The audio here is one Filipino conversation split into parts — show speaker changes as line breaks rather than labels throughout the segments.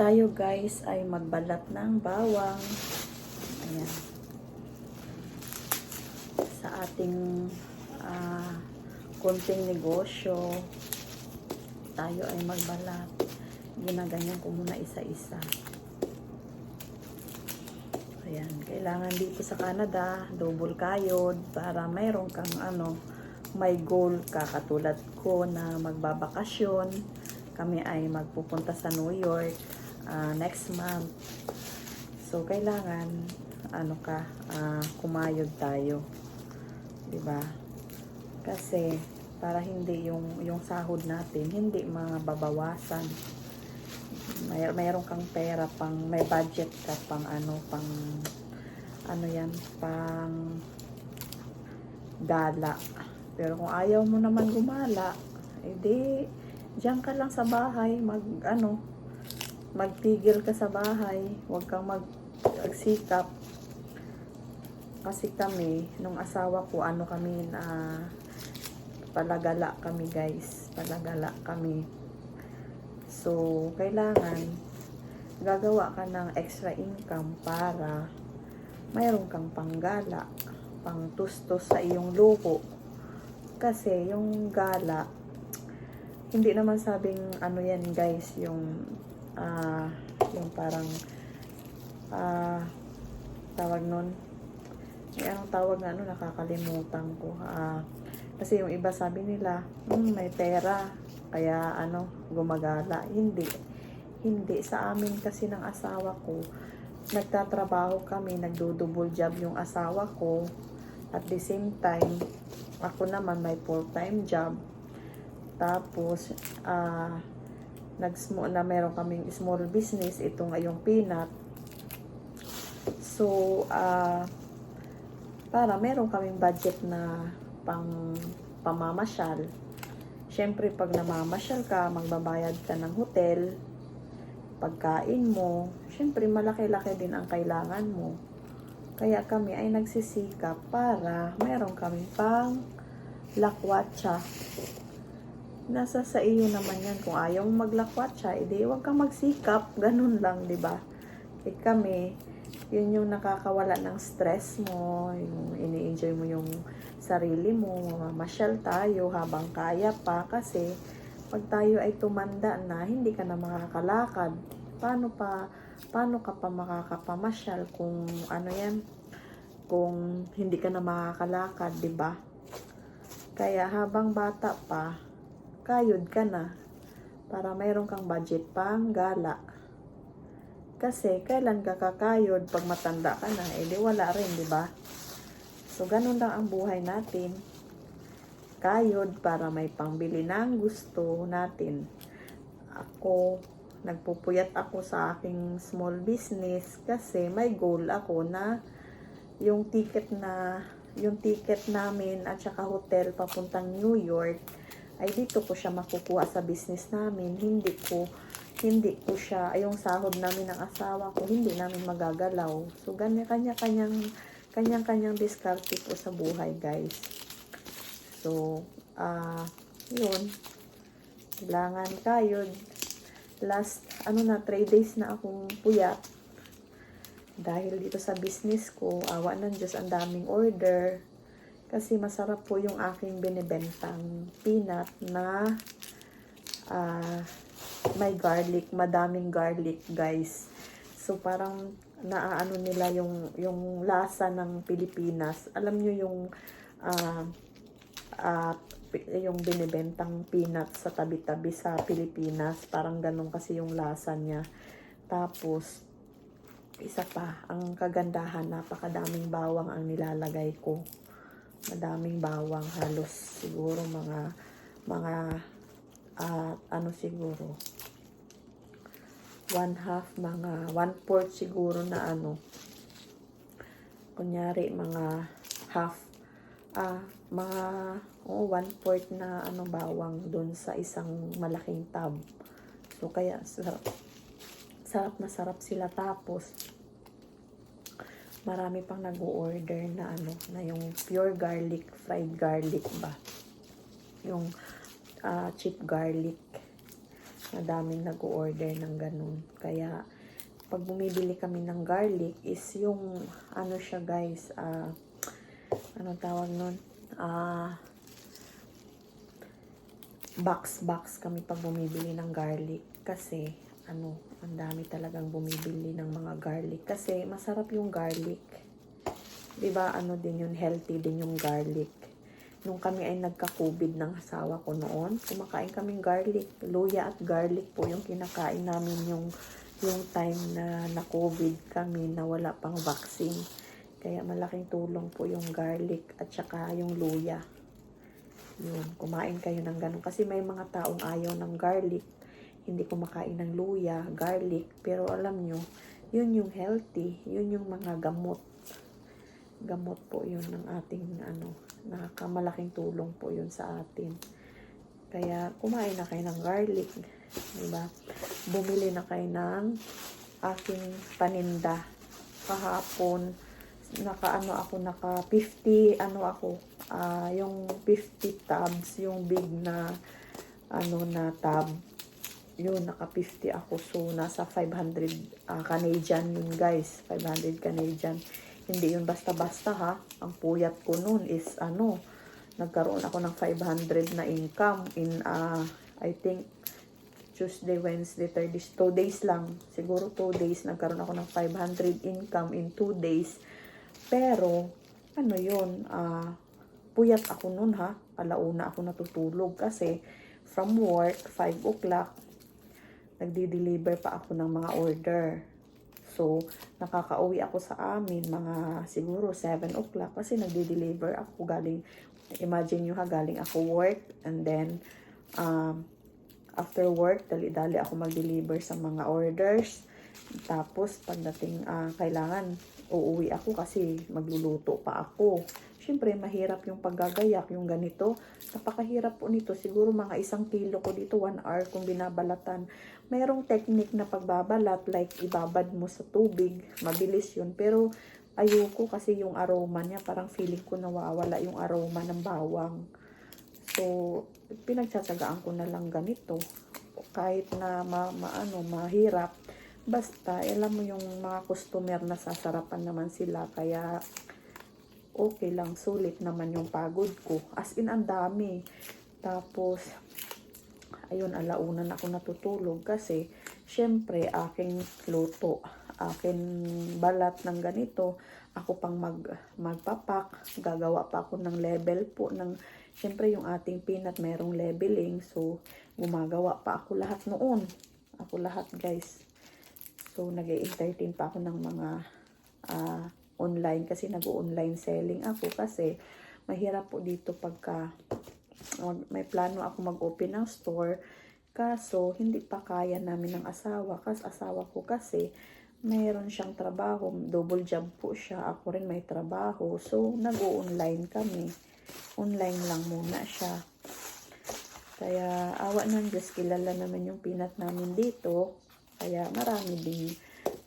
tayo guys ay magbalat ng bawang. Ayan. Sa ating ah, konting negosyo, tayo ay magbalat. Ginaganyan ko muna isa-isa. Ayan, kailangan dito sa Canada, double kayod para mayroon kang ano, may goal ka katulad ko na magbabakasyon. Kami ay magpupunta sa New York ah, next month. So kailangan ano ka, ah, kumayod tayo. ba? Kasi para hindi yung yung sahod natin hindi mababawasan. May mayroon kang pera pang may budget ka pang ano pang ano yan pang gala. Pero kung ayaw mo naman gumala, edi diyan ka lang sa bahay, mag ano, magtigil ka sa bahay, huwag kang mag magsikap. Kasi kami, nung asawa ko, ano kami na palagala kami guys, palagala kami. So, kailangan gagawa ka ng extra income para mayroon kang panggala, pang tustos sa iyong luho. Kasi yung gala, hindi naman sabing ano yan guys, yung ah yung parang ah tawag nun. May anong tawag na ano, nakakalimutan ko. Ah, kasi yung iba sabi nila, hmm, may pera, kaya ano, gumagala. Hindi. Hindi. Sa amin kasi ng asawa ko, nagtatrabaho kami, nagdo-double job yung asawa ko. At the same time, ako naman may full-time job. Tapos, ah, nag na meron kaming small business, ito nga peanut. So, ah, para meron kaming budget na pang pamamasyal. Siyempre, pag namamasyal ka, magbabayad ka ng hotel, pagkain mo, siyempre, malaki-laki din ang kailangan mo. Kaya kami ay nagsisikap para meron kami pang lakwatsa. Nasa sa iyo naman yan. Kung ayaw mong maglakwatsa, edi huwag kang magsikap. Ganun lang, di ba? Eh kami, yun yung nakakawala ng stress mo, yung ini-enjoy mo yung sarili mo, mamasyal tayo habang kaya pa kasi pag tayo ay tumanda na, hindi ka na makakalakad. Paano pa, paano ka pa makakapamasyal kung ano yan, kung hindi ka na makakalakad, di ba? Kaya habang bata pa, kayod ka na para mayroon kang budget pang gala. Kasi kailan ka kakayod pag matanda ka na, eh wala rin, di ba? So, ganun lang ang buhay natin. Kayod para may pangbili ng gusto natin. Ako, nagpupuyat ako sa aking small business kasi may goal ako na yung ticket na yung ticket namin at saka hotel papuntang New York ay dito ko siya makukuha sa business namin. Hindi ko hindi ko siya, ay yung sahod namin ng asawa ko, hindi namin magagalaw. So, ganyan, kanya-kanyang, kanyang-kanyang diskarte po sa buhay, guys. So, ah, yun. Kailangan tayo. Last, ano na, 3 days na akong puyat. Dahil dito sa business ko, awa ng Diyos, ang daming order. Kasi masarap po yung aking binibentang peanut na ah, may garlic, madaming garlic, guys. So parang naaano nila yung yung lasa ng Pilipinas. Alam niyo yung ah, pi- yung binibentang peanut sa tabi-tabi sa Pilipinas, parang ganun kasi yung lasa niya. Tapos isa pa, ang kagandahan, napakadaming bawang ang nilalagay ko. Madaming bawang, halos siguro mga mga at ano siguro one half mga one fourth siguro na ano. Kunyari mga half ah mga oh, one fourth na ano bawang doon sa isang malaking tub. So kaya sarap sarap na sarap sila. Tapos marami pang nag-order na ano na yung pure garlic fried garlic ba yung ah, cheap garlic. Madaming nag-order ng ganun. Kaya, pag bumibili kami ng garlic, is yung, ano siya guys, ah, anong tawag nun? Ah, box-box kami pag bumibili ng garlic. Kasi, ano, ang dami talagang bumibili ng mga garlic. Kasi, masarap yung garlic. ba ano din yun, healthy din yung garlic. Nung kami ay nagka-COVID ng asawa ko noon, kumakain kaming garlic. Luya at garlic po yung kinakain namin yung, yung time na na-COVID kami na wala pang vaccine. Kaya malaking tulong po yung garlic at saka yung luya. Yun, kumain kayo ng ganun. Kasi may mga taong ayaw ng garlic. Hindi kumakain ng luya, garlic. Pero alam nyo, yun yung healthy. Yun yung mga gamot. Gamot po yun ng ating ano, nakamalaking tulong po yun sa atin. Kaya kumain na kayo ng garlic. Diba? Bumili na kayo ng aking paninda. Kahapon, naka ano ako, naka 50, ano ako, ah yung 50 tabs, yung big na, ano na tab, yun, naka 50 ako. So, nasa 500 ah, Canadian yun guys. 500 Canadian. Hindi yun basta-basta ha. Ang puyat ko nun is ano, nagkaroon ako ng 500 na income in, ah, I think, Tuesday, Wednesday, Thursday, 2 days lang. Siguro 2 days, nagkaroon ako ng 500 income in 2 days. Pero, ano yun, ah, puyat ako nun ha. Alauna ako natutulog kasi from work, 5 o'clock, nagdi-deliver pa ako ng mga order. So, nakakauwi ako sa amin mga siguro 7 o'clock kasi nagdi-deliver ako galing, imagine nyo ha, galing ako work and then, um, after work, dali-dali ako mag-deliver sa mga orders. Tapos, pagdating ah, kailangan, uuwi ako kasi magluluto pa ako. Siyempre, mahirap yung paggagayak, yung ganito. Napakahirap po nito. Siguro mga isang kilo ko dito, one hour kung binabalatan. Merong technique na pagbabalat, like ibabad mo sa tubig. Mabilis yun. Pero, ayoko kasi yung aroma niya, parang feeling ko nawawala yung aroma ng bawang. So, pinagtsatsagaan ko na lang ganito. Kahit na ma, maano, mahirap. Basta, alam mo yung mga customer na sasarapan naman sila. Kaya, okay lang. Sulit naman yung pagod ko. As in, ang dami. Tapos, ayun, alauna na ako natutulog. Kasi, syempre, aking luto. Akin balat ng ganito. Ako pang mag, magpapak. Gagawa pa ako ng level po ng Siyempre, yung ating peanut, merong leveling. So, gumagawa pa ako lahat noon. Ako lahat, guys. So, nag entertain pa ako ng mga ah, online kasi nag-online selling ako kasi mahirap po dito pagka may plano ako mag-open ng store. Kaso hindi pa kaya namin ng asawa. Kasi asawa ko kasi mayroon siyang trabaho double job po siya ako rin may trabaho. So nag-online kami. Online lang muna siya. Kaya awa ng Diyos kilala naman yung pinat namin dito kaya marami din.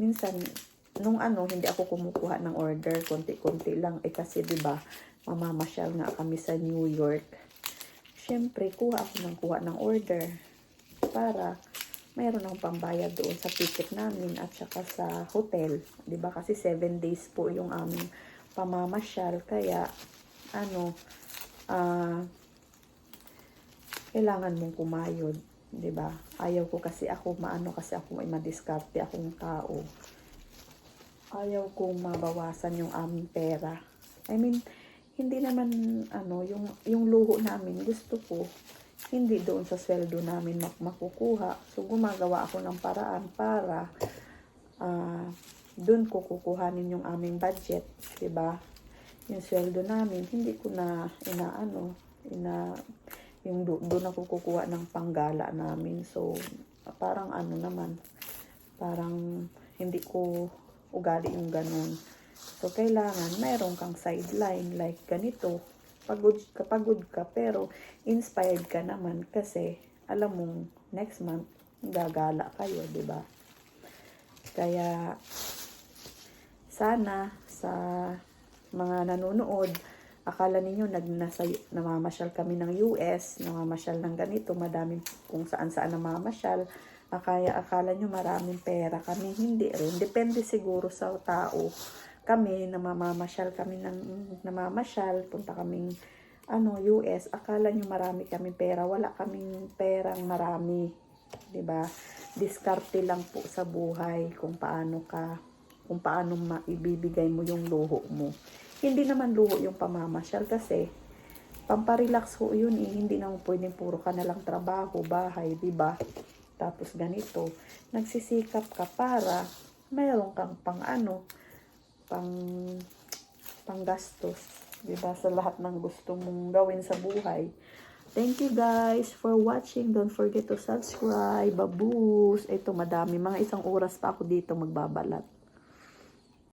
Minsan nung ano hindi ako kumukuha ng order konti-konti lang. Eh kasi ba mamamasyal nga kami sa New York. Syempre kuha ako ng kuha ng order para mayroon akong pambayad doon sa ticket namin at saka sa hotel. Ba? Kasi 7 days po yung aming pamamasyal. Kaya ano ah kailangan mong kumayod 'di ba? Ayaw ko kasi ako maano kasi ako may madiskarte akong tao. Ayaw kong mabawasan yung aming pera. I mean, hindi naman ano yung yung luho namin gusto ko hindi doon sa sweldo namin mak makukuha. So gumagawa ako ng paraan para ah doon ko kukuhanin yung aming budget, 'di ba? Yung sweldo namin hindi ko na inaano, ina yung do, doon ako kukuha ng panggala namin. So, parang ano naman, parang hindi ko ugali yung ganun. So, kailangan mayroon kang sideline like ganito. Pagod ka, pagod ka, pero inspired ka naman kasi alam mong next month gagala kayo, di ba? Kaya, sana sa mga nanonood, Akala ninyo nag nasa namamasyal kami ng US, namamasyal ng ganito, madaming kung saan-saan namamasyal. Akaya akala nyo maraming pera kami, hindi rin. Depende siguro sa tao. Kami, namamasyal kami ng namamasyal, punta kaming ano, US, akala nyo marami kaming pera. Wala kaming perang marami. ba? Diskarte lang po sa buhay kung paano ka kung paano maibibigay mo yung luho mo. Hindi naman luho yung pamamasyal kasi pamparelax ho yun eh. Hindi naman pwedeng puro ka na lang trabaho, bahay, di ba? Tapos ganito, nagsisikap ka para mayroon kang pang ano, pang panggastos, di ba? Sa lahat ng gusto mong gawin sa buhay. Thank you guys for watching. Don't forget to subscribe. Babus. Ito madami. Mga isang oras pa ako dito magbabalat.